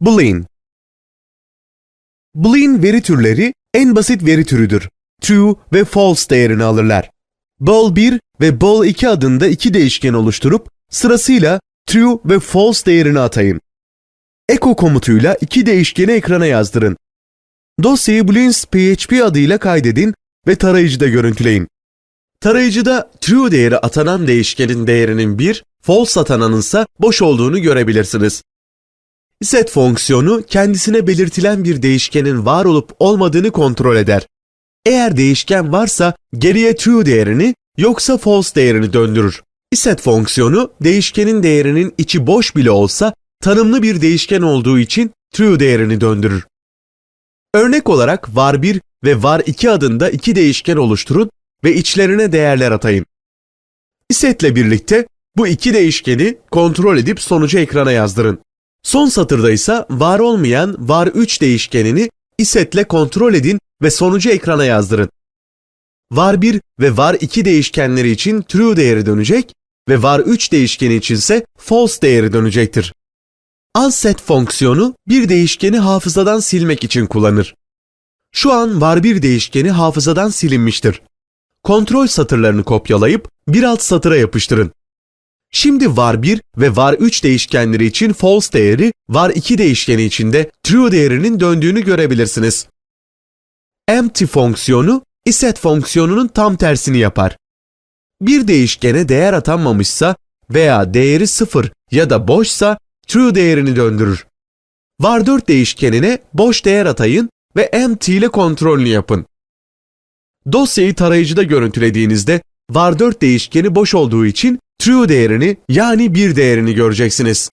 Boolean Boolean veri türleri en basit veri türüdür. True ve false değerini alırlar. Bool1 ve bool2 adında iki değişken oluşturup sırasıyla true ve false değerini atayın. Echo komutuyla iki değişkeni ekrana yazdırın. Dosyayı Booleans PHP adıyla kaydedin ve tarayıcıda görüntüleyin. Tarayıcıda true değeri atanan değişkenin değerinin 1, false atananınsa boş olduğunu görebilirsiniz. Set fonksiyonu kendisine belirtilen bir değişkenin var olup olmadığını kontrol eder. Eğer değişken varsa geriye true değerini yoksa false değerini döndürür. Set fonksiyonu değişkenin değerinin içi boş bile olsa tanımlı bir değişken olduğu için true değerini döndürür. Örnek olarak var1 ve var2 adında iki değişken oluşturun ve içlerine değerler atayın. Setle birlikte bu iki değişkeni kontrol edip sonucu ekrana yazdırın. Son satırda ise var olmayan var3 değişkenini isetle kontrol edin ve sonucu ekrana yazdırın. var1 ve var2 değişkenleri için true değeri dönecek ve var3 değişkeni içinse false değeri dönecektir. Unset fonksiyonu bir değişkeni hafızadan silmek için kullanır. Şu an var1 değişkeni hafızadan silinmiştir. Kontrol satırlarını kopyalayıp bir alt satıra yapıştırın. Şimdi var1 ve var3 değişkenleri için false değeri, var2 değişkeni için de true değerinin döndüğünü görebilirsiniz. Empty fonksiyonu iset fonksiyonunun tam tersini yapar. Bir değişkene değer atanmamışsa veya değeri sıfır ya da boşsa true değerini döndürür. var4 değişkenine boş değer atayın ve empty ile kontrolünü yapın. Dosyayı tarayıcıda görüntülediğinizde var4 değişkeni boş olduğu için true değerini yani bir değerini göreceksiniz.